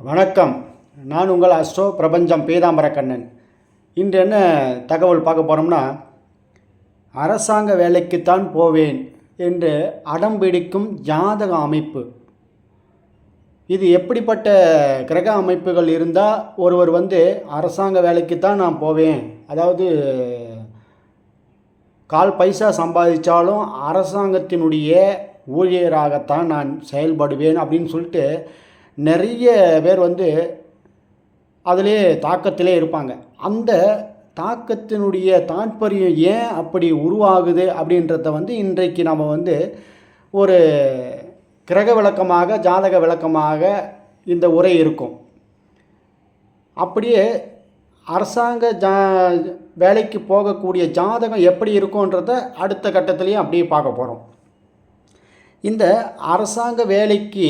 வணக்கம். நான் உங்கள் அஸ்ட்ரோ பிரபஞ்சம் பீதாம்பரக்கண்ணன் இன்று என்ன தகவல் பார்க்க போகிறோம்னா அரசாங்க வேலைக்குத்தான் போவேன் என்று அடம் பிடிக்கும் ஜாதக அமைப்பு. இது எப்படிப்பட்ட கிரக அமைப்புகள் இருந்தால் ஒருவர் வந்து அரசாங்க வேலைக்குத்தான் நான் போவேன். அதாவது கால் பைசா சம்பாதிச்சாலும் அரசாங்கத்தினுடைய ஊழியராகத்தான் நான் செயல்படுவேன் அப்படின்னு சொல்லிட்டு நிறைய பேர் வந்து அதிலே தாக்கத்திலே இருப்பாங்க. அந்த தாக்கத்தினுடைய தாற்பயம் ஏன் அப்படி உருவாகுது அப்படின்றத வந்து இன்றைக்கு நம்ம வந்து ஒரு கிரக விளக்கமாக ஜாதக விளக்கமாக இந்த உரை இருக்கும். அப்படியே அரசாங்க ஜா வேலைக்கு போகக்கூடிய ஜாதகம் எப்படி இருக்கும்ன்றத அடுத்த கட்டத்துலேயும் அப்படியே பார்க்க போகிறோம் இந்த அரசாங்க வேலைக்கு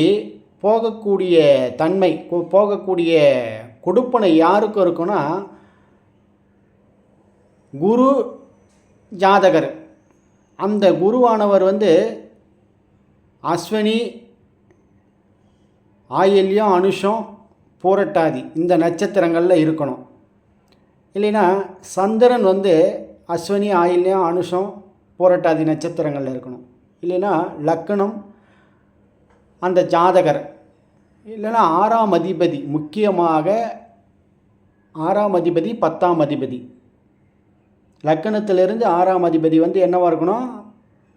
போகக்கூடிய தன்மை போகக்கூடிய கொடுப்பனை யாருக்கு இருக்குன்னா குரு ஜாதகர். அந்த குருவானவர் வந்து அஸ்வினி ஆயில்யம் அனுஷம் பூரட்டாதி இந்த நட்சத்திரங்களில் இருக்கணும். இல்லைன்னா சந்திரன் வந்து அஸ்வினி ஆயில்யம் அனுஷம் பூரட்டாதி நட்சத்திரங்களில் இருக்கணும். இல்லைன்னா லக்கணம் அந்த ஜாதகர். இல்லைன்னா ஆறாம் அதிபதி முக்கியமாக ஆறாம் அதிபதி பத்தாம் அதிபதி. லக்கணத்திலிருந்து ஆறாம் அதிபதி வந்து என்னவாக இருக்கணும்?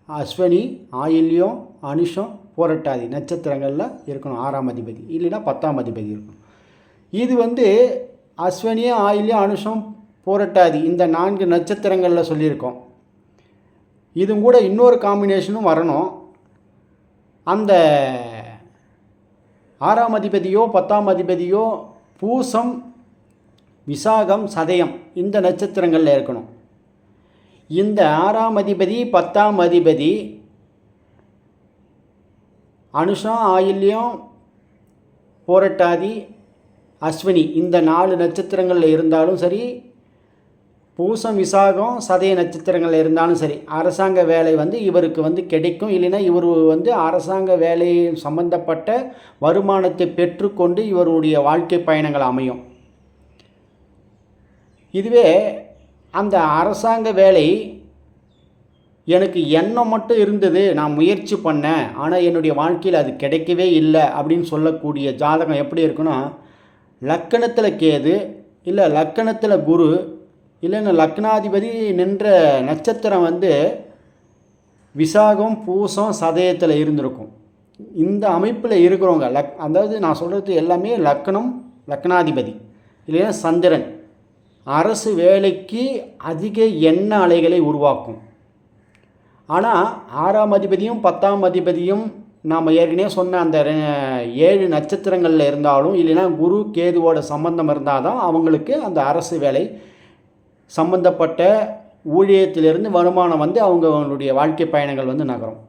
அஸ்வினி ஆயில்யம் அனுஷம் போரட்டாதி நட்சத்திரங்களில் இருக்கணும் ஆறாம் அதிபதி. இல்லைன்னா பத்தாம் அதிபதி இருக்கணும். இது வந்து அஸ்வினி ஆயில்யம் அனுஷம் போரட்டாதி இந்த நான்கு நட்சத்திரங்களில் சொல்லியிருக்கோம். இதுவும் கூட இன்னொரு காம்பினேஷனும் வரணும். அந்த ஆறாம் அதிபதியோ பத்தாம் அதிபதியோ பூசம் விசாகம் சதயம் இந்த நட்சத்திரங்களில் இருக்கணும். இந்த ஆறாம் அதிபதி பத்தாம் அதிபதி அனுஷம் ஆயில்யம் போரட்டாதி அஸ்வினி இந்த நாலு நட்சத்திரங்களில் இருந்தாலும் சரி பூசம் விசாகம் சதய நட்சத்திரங்கள் இருந்தாலும் சரி அரசாங்க வேலை வந்து இவருக்கு வந்து கிடைக்கும். இல்லைன்னா இவர் வந்து அரசாங்க வேலை சம்பந்தப்பட்ட வருமானத்தை பெற்றுக்கொண்டு இவருடைய வாழ்க்கை பயணங்கள் அமையும். இதுவே அந்த அரசாங்க வேலை எனக்கு எண்ணம் மட்டும் இருந்தது நான் முயற்சி பண்ணேன் ஆனால் என்னுடைய வாழ்க்கையில் அது கிடைக்கவே இல்லை அப்படின்னு சொல்லக்கூடிய ஜாதகம் எப்படி இருக்குன்னா லக்கணத்தில் கேது இல்லை லக்கணத்தில் குரு இல்லைன்னா லக்னாதிபதி நின்ற நட்சத்திரம் வந்து விசாகம் பூசம் சதயத்தில் இருந்திருக்கும். இந்த அமைப்பில் இருக்கிறவங்க லக் அதாவது நான் சொல்கிறது எல்லாமே லக்னம் லக்னாதிபதி இல்லைன்னா சந்திரன். அரசு வேலைக்கு அதிக எண்ண அலைகளை உருவாக்கும். ஆனால் ஆறாம் அதிபதியும் பத்தாம் அதிபதியும் நாம் ஏற்கனவே சொன்ன அந்த ஏழு நட்சத்திரங்களில் இருந்தாலும் இல்லைன்னா குரு கேதுவோட சம்பந்தம் இருந்தால் தான் அவங்களுக்கு அந்த அரசு வேலை சம்பந்தப்பட்ட ஊழியத்திலிருந்து வருமானம் வந்து அவங்க அவங்களுடைய வாழ்க்கை பயணங்கள் வந்து நகரும்.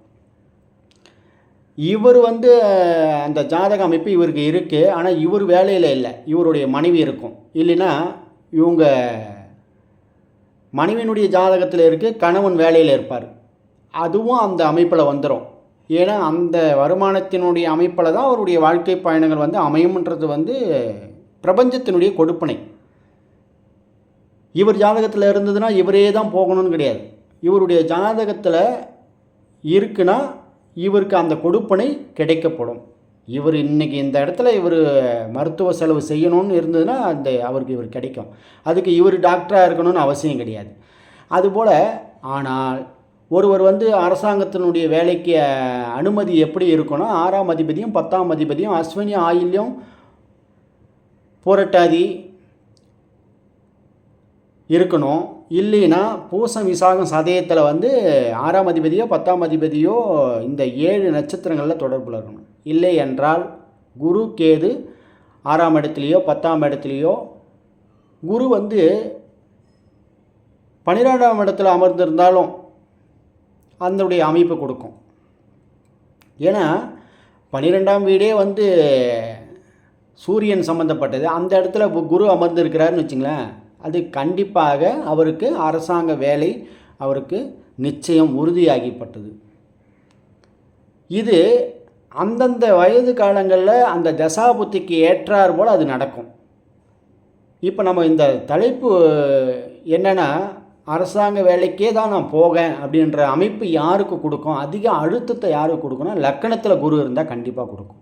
இவர் வந்து அந்த ஜாதக அமைப்பு இவருக்கு இருக்குது ஆனால் இவர் வேலையில் இல்லை. இவருடைய மனைவி இருக்கும். இல்லைன்னா இவங்க மனைவியினுடைய ஜாதகத்தில் இருக்குது கணவன் வேலையில் இருப்பார். அதுவும் அந்த அமைப்பில் வந்துடும் ஏன்னா அந்த வருமானத்தினுடைய அமைப்பில் தான் அவருடைய வாழ்க்கை பயணங்கள் வந்து அமையும்ன்றது வந்து பிரபஞ்சத்தினுடைய கொடுப்பனை. இவர் ஜாதகத்தில் இருந்ததுன்னா இவரே தான் போகணும்னு கிடையாது. இவருடைய ஜாதகத்தில் இருக்குன்னா இவருக்கு அந்த கொடுப்பனை கிடைக்கப்படும். இவர் இன்னைக்கு இந்த இடத்துல இவர் மருத்துவ செலவு செய்யணும்னு இருந்ததுன்னா அந்த அவருக்கு இவர் கிடைக்கும். அதுக்கு இவர் டாக்டராக இருக்கணும்னு அவசியம் கிடையாது. அதுபோல் ஆனால் ஒருவர் வந்து அரசாங்கத்தினுடைய வேலைக்கு அனுமதி எப்படி இருக்குன்னா ஆறாம் அதிபதியும் பத்தாம் அதிபதியும் அஸ்வினி ஆயில்யம் புரட்டாதி இருக்கணும். இல்லைன்னா பூசம் விசாகம் சதயத்தில் வந்து ஆறாம் அதிபதியோ பத்தாம் அதிபதியோ இந்த ஏழு நட்சத்திரங்களில் தொடர்பில் இருக்கணும். இல்லை என்றால் குரு கேது ஆறாம் இடத்துலையோ பத்தாம் இடத்துலையோ குரு வந்து பன்னிரெண்டாம் இடத்துல அமர்ந்திருந்தாலும் அதனுடைய அமைப்பு கொடுக்கும். ஏன்னா பன்னிரெண்டாம் வீடே வந்து சூரியன் சம்மந்தப்பட்டது அந்த இடத்துல குரு அமர்ந்திருக்கிறாருன்னு வச்சுங்களேன் அது கண்டிப்பாக அவருக்கு அரசாங்க வேலை அவருக்கு நிச்சயம் உறுதியாகிப்பட்டது. இது அந்தந்த வயது காலங்களில் அந்த தசாபுத்திக்கு ஏற்றார் போல் அது நடக்கும். இப்போ நம்ம இந்த தலைப்பு என்னென்னா அரசாங்க வேலைக்கே தான் நான் போகேன் அப்படின்ற அமைப்பு யாருக்கு கொடுக்கும்? அதிக அழுத்தத்தை யாருக்கு கொடுக்கும்னா லக்கணத்தில் குரு இருந்தால் கண்டிப்பாக கொடுக்கும்.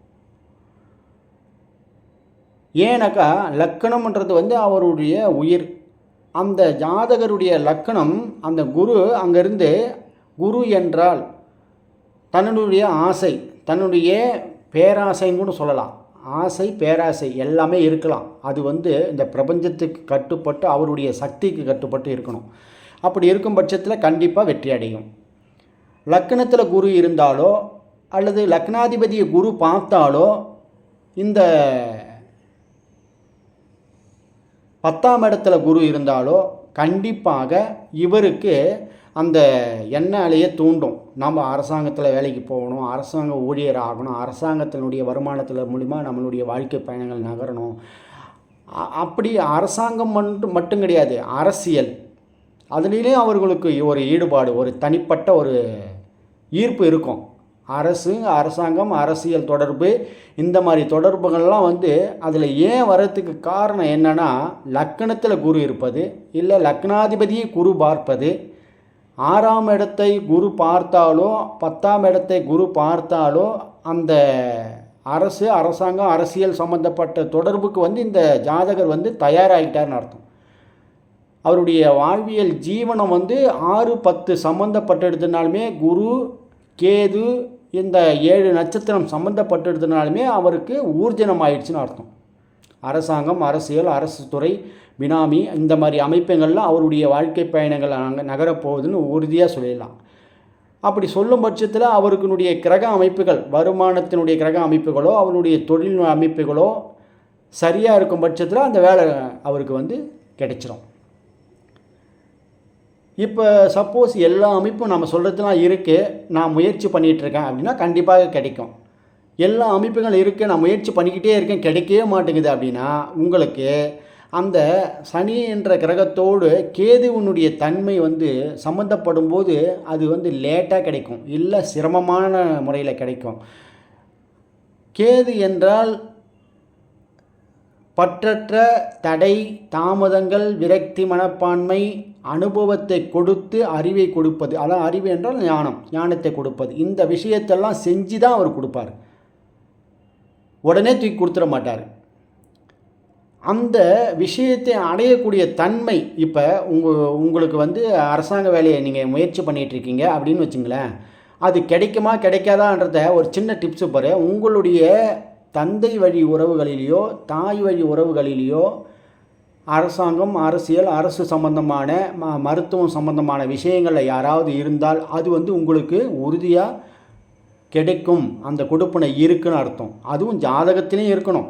ஏன்னாக்கா லக்கணம்ன்றது வந்து அவருடைய உயிர். அந்த ஜாதகருடைய லக்கணம் அந்த குரு அங்கேருந்து குரு என்றால் தன்னுடைய ஆசை தன்னுடைய பேராசைன்னு கூட சொல்லலாம். ஆசை பேராசை எல்லாமே இருக்கலாம். அது வந்து இந்த பிரபஞ்சத்துக்கு கட்டுப்பட்டு அவருடைய சக்திக்கு கட்டுப்பட்டு இருக்கணும். அப்படி இருக்கும் பட்சத்தில் கண்டிப்பாக வெற்றி அடையும். லக்கணத்தில் குரு இருந்தாலோ அல்லது லக்னாதிபதியை குரு பார்த்தாலோ இந்த பத்தாம் இடத்துல குரு இருந்தாலோ கண்டிப்பாக இவருக்கு அந்த எண்ணாலேயே தூண்டும். நம்ம அரசாங்கத்தில் வேலைக்கு போகணும் அரசாங்க ஊழியர் ஆகணும் அரசாங்கத்தினுடைய வருமானத்தில் மூலிமா நம்மளுடைய வாழ்க்கை பயணங்கள் நகரணும். அ- அப்படி அரசாங்கம் மட்டும் மட்டும் கிடையாது அரசியல். அதுலேயும் அவர்களுக்கு ஒரு ஈடுபாடு ஒரு தனிப்பட்ட ஒரு ஈர்ப்பு இருக்கும். அரசு அரசாங்கம் அரசியல் தொடர்பு இந்த மாதிரி தொடர்புகள்லாம் வந்து அதில் ஏன் வர்றதுக்கு காரணம் என்னன்னா லக்கணத்தில் குரு இருப்பது இல்லை லக்னாதிபதியை குரு பார்ப்பது. ஆறாம் இடத்தை குரு பார்த்தாலோ பத்தாம் இடத்தை குரு பார்த்தாலோ அந்த அரசு அரசாங்கம் அரசியல் சம்பந்தப்பட்ட தொடர்புக்கு வந்து இந்த ஜாதகர் வந்து தயாராகிட்டார்னு அர்த்தம். அவருடைய வாழ்வியல் ஜீவனம் வந்து ஆறு பத்து சம்மந்தப்பட்டெடுத்தனாலுமே குரு கேது இந்த ஏழு நட்சத்திரம் சம்மந்தப்பட்டெடுத்தனாலுமே அவருக்கு ஊர்ஜனம் ஆயிடுச்சுன்னு அர்த்தம். அரசாங்கம் அரசியல் அரசு துறை பினாமி இந்த மாதிரி அமைப்புகள்லாம் அவருடைய வாழ்க்கை பயணங்கள் அங்கே நகரப்போகுதுன்னு உறுதியாக சொல்லிடலாம். அப்படி சொல்லும் பட்சத்தில் அவருக்குனுடைய கிரக அமைப்புகள் வருமானத்தினுடைய கிரக அமைப்புகளோ அவருடைய தொழில் அமைப்புகளோ சரியாக இருக்கும் பட்சத்தில் அந்த வேலை அவருக்கு வந்து கிடைச்சிரும். இப்போ சப்போஸ் எல்லா அமைப்பும் நம்ம சொல்கிறதுலாம் இருக்குது நான் முயற்சி பண்ணிகிட்ருக்கேன் அப்படின்னா கண்டிப்பாக கிடைக்கும். எல்லா அமைப்புகளும் இருக்குது நான் முயற்சி பண்ணிக்கிட்டே இருக்கேன் கிடைக்கவே மாட்டேங்குது அப்படின்னா உங்களுக்கு அந்த சனி என்ற கிரகத்தோடு கேதுவினுடைய தன்மை வந்து சம்மந்தப்படும் போது அது வந்து லேட்டாக கிடைக்கும். இல்லை சிரமமான முறையில் கிடைக்கும். கேது என்றால் பற்றற்ற தடை தாமதங்கள் விரக்தி மனப்பான்மை அனுபவத்தை கொடுத்து அறிவை கொடுப்பது. அதான் அறிவு என்றால் ஞானம் ஞானத்தை கொடுப்பது. இந்த விஷயத்தெல்லாம் செஞ்சு தான் அவர் கொடுப்பார். உடனே தூக்கி கொடுத்துட மாட்டார். அந்த விஷயத்தை அடையக்கூடிய தன்மை இப்போ உங்கள் உங்களுக்கு வந்து அரசாங்க வேலையை நீங்கள் முயற்சி பண்ணிகிட்டு இருக்கீங்க அப்படின்னு வச்சுங்களேன் அது கிடைக்குமா கிடைக்காதான்றத ஒரு சின்ன டிப்ஸு பாரு. உங்களுடைய தந்தை வழி உறவுகளிலேயோ தாய் வழி உறவுகளிலேயோ அரசாங்கம் அரசியல் அரசு சம்பந்தமான ம மருத்துவம் சம்பந்தமான விஷயங்களில் யாராவது இருந்தால் அது வந்து உங்களுக்கு உறுதியாக கிடைக்கும். அந்த கொடுப்பனை இருக்குன்னு அர்த்தம். அதுவும் ஜாதகத்திலையும் இருக்கணும்.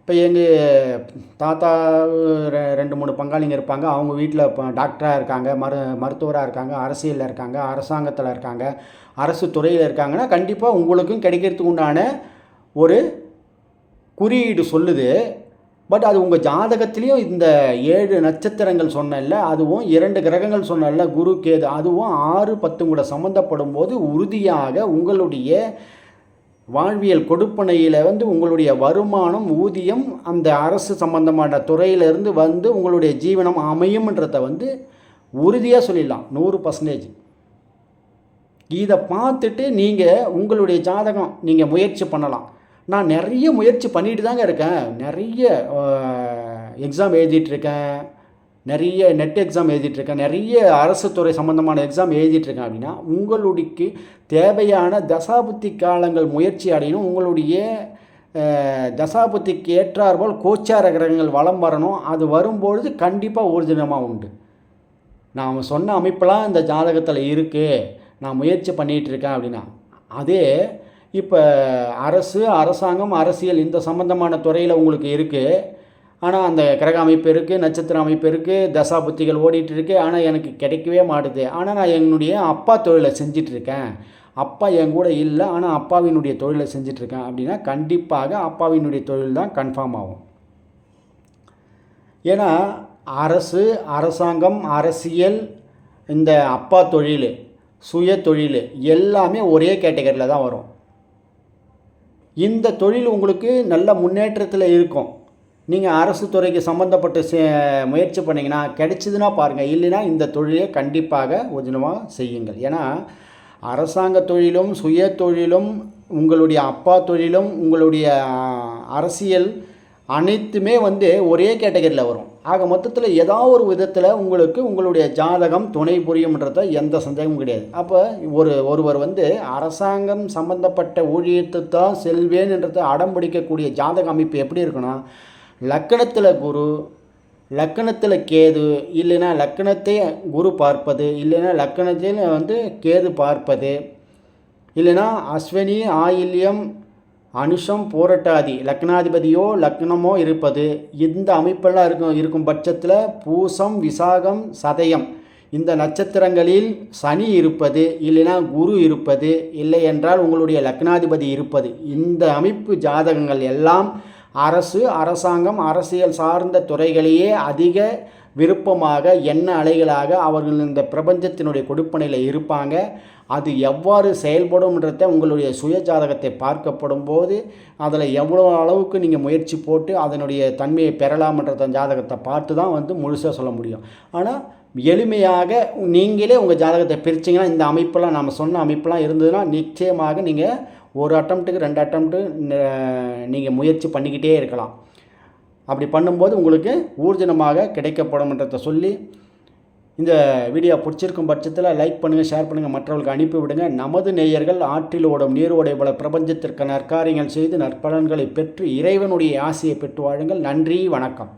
இப்போ எங்கள் தாத்தா ரெ- ரெண்டு மூணு பங்காளிங்க இருப்பாங்க. அவங்க வீட்டில் இப்போ டாக்டராக இருக்காங்க மரு மருத்துவராக இருக்காங்க அரசியலில் இருக்காங்க அரசாங்கத்தில் இருக்காங்க அரசு துறையில் இருக்காங்கன்னா கண்டிப்பாக உங்களுக்கும் கிடைக்கிறதுக்கு உண்டான ஒரு குறியீடு சொல்லுது. பட் அது உங்கள் ஜாதகத்திலையும் இந்த ஏழு நட்சத்திரங்கள் சொன்னல அதுவும் இரண்டு கிரகங்கள் சொன்னல குரு கேது அதுவும் ஆறு பத்து கூட சம்மந்தப்படும் போது உறுதியாக உங்களுடைய வாழ்வியல் கொடுப்பனையில் வந்து உங்களுடைய வருமானம் ஊதியம் அந்த அரசு சம்பந்தமான துறையிலிருந்து வந்து உங்களுடைய ஜீவனம் அமையும்ன்றத வந்து உறுதியாக சொல்லிடலாம். நூறு பர்சன்டேஜ் இதை பார்த்துட்டு நீங்கள் உங்களுடைய ஜாதகம் நீங்கள் முயற்சி பண்ணலாம். நான் நிறைய முயற்சி பண்ணிட்டு தாங்க இருக்கேன். நிறைய எக்ஸாம் எழுதிட்டுருக்கேன் நிறைய நெட் எக்ஸாம் எழுதிட்டுருக்கேன் நிறைய அரசு துறை சம்மந்தமான எக்ஸாம் எழுதிட்டுருக்கேன் அப்படின்னா உங்களுடைய தேவையான தசாபுத்தி காலங்கள் முயற்சி அடையணும். உங்களுடைய தசாபுத்திக்கு ஏற்றாற்போல் கோச்சார கிரகங்கள் வலம் வரணும். அது வரும்பொழுது கண்டிப்பாக ஊர்ஜினமாக உண்டு. நாம் சொன்ன அமைப்பெல்லாம் இந்த ஜாதகத்தில் இருக்குது நான் முயற்சி பண்ணிகிட்டு இருக்கேன் அப்படின்னா அதே இப்போ அரசு அரசாங்கம் அரசியல் இந்த சம்பந்தமான துறையில் உங்களுக்கு இருக்குது ஆனால் அந்த கிரக அமைப்பு இருக்குது நட்சத்திர அமைப்பு இருக்குது தசா புத்திகள் ஓடிட்டு இருக்கு. ஆனால் எனக்கு கிடைக்கவே மாட்டுது. ஆனால் நான் என்னுடைய அப்பா தொழிலை செஞ்சிட்ருக்கேன். அப்பா என் கூட இல்லை ஆனால் அப்பாவினுடைய தொழிலை செஞ்சிட்ருக்கேன் அப்படின்னா கண்டிப்பாக அப்பாவினுடைய தொழில் தான் கன்ஃபார்ம் ஆகும். ஏன்னா அரசு அரசாங்கம் அரசியல் இந்த அப்பா தொழில் சுய தொழில் எல்லாமே ஒரே கேட்டகரியில் தான் வரும். இந்த தொழில் உங்களுக்கு நல்ல முன்னேற்றத்தில் இருக்கும். நீங்கள் அரசு துறைக்கு சம்மந்தப்பட்டு சே முயற்சி பண்ணிங்கன்னா கிடைச்சிதுன்னா பாருங்கள் இல்லைன்னா இந்த தொழிலை கண்டிப்பாக உஜனமாக செய்யுங்கள். ஏன்னா அரசாங்க தொழிலும் சுய தொழிலும் உங்களுடைய அப்பா தொழிலும் உங்களுடைய அரசியல் அனைத்துமே வந்து ஒரே கேட்டகரியில் வரும். ஆக மொத்தத்தில் ஏதாவது ஒரு விதத்தில் உங்களுக்கு உங்களுடைய ஜாதகம் துணை புரியும்ன்றத எந்த சந்தேகமும் கிடையாது. அப்போ ஒரு ஒருவர் வந்து அரசாங்கம் சம்பந்தப்பட்ட ஊழியத்தை தான் செல்வேன் என்றதை அடம் பிடிக்கக்கூடிய ஜாதக அமைப்பு எப்படி இருக்குன்னா லக்கணத்தில் குரு லக்கணத்தில் கேது இல்லைன்னா லக்கணத்தை குரு பார்ப்பது இல்லைன்னா லக்கணத்தில் வந்து கேது பார்ப்பது இல்லைன்னா அஸ்வினி ஆயில்யம் அனுஷம் போரட்டாதி லக்னாதிபதியோ லக்னமோ இருப்பது. இந்த அமைப்பெல்லாம் இருக்கும் இருக்கும் பட்சத்தில் பூசம் விசாகம் சதயம். இந்த நட்சத்திரங்களில் சனி இருப்பது இல்லைனா குரு இருப்பது இல்லை என்றால் உங்களுடைய லக்னாதிபதி இருப்பது. இந்த அமைப்பு ஜாதகங்கள் எல்லாம் அரசு அரசாங்கம் அரசியல் சார்ந்த துறைகளையே அதிக விருப்பமாக எண்ண அலைகளாக அவர்கள் இந்த பிரபஞ்சத்தினுடைய கொடுப்பனையில் இருப்பாங்க. அது எவ்வாறு செயல்படும்ன்றத உங்களுடைய சுய ஜாதகத்தை பார்க்கப்படும் போது அதில் எவ்வளோ அளவுக்கு நீங்கள் முயற்சி போட்டு அதனுடைய தன்மையை பெறலாம்ன்றத ஜாதகத்தை பார்த்து தான் வந்து முழுசாக சொல்ல முடியும். ஆனால் எளிமையாக நீங்களே உங்கள் ஜாதகத்தை பிரிச்சிங்கன்னா இந்த அமைப்பெல்லாம் நம்ம சொன்ன அமைப்பெல்லாம் இருந்ததுன்னா நிச்சயமாக நீங்கள் ஒரு அட்டம்ப்ட்டுக்கு ரெண்டு அட்டம்ப்ட்டு நீங்கள் முயற்சி பண்ணிக்கிட்டே இருக்கலாம். அப்படி பண்ணும்போது உங்களுக்கு ஊர்ஜனமாக கிடைக்கப்படும்ன்றதை சொல்லி இந்த வீடியோ பிடிச்சிருக்கும் பட்சத்தில் லைக் பண்ணுங்கள் ஷேர் பண்ணுங்கள் மற்றவர்களுக்கு அனுப்பிவிடுங்க நமது நேயர்கள் ஆற்றில் ஓடும் நீரோடை போல பிரபஞ்சத்திற்கு நற்காரியங்கள் செய்து நற்பலன்களை பெற்று இறைவனுடைய ஆசையை பெற்று வாழுங்கள். நன்றி வணக்கம்.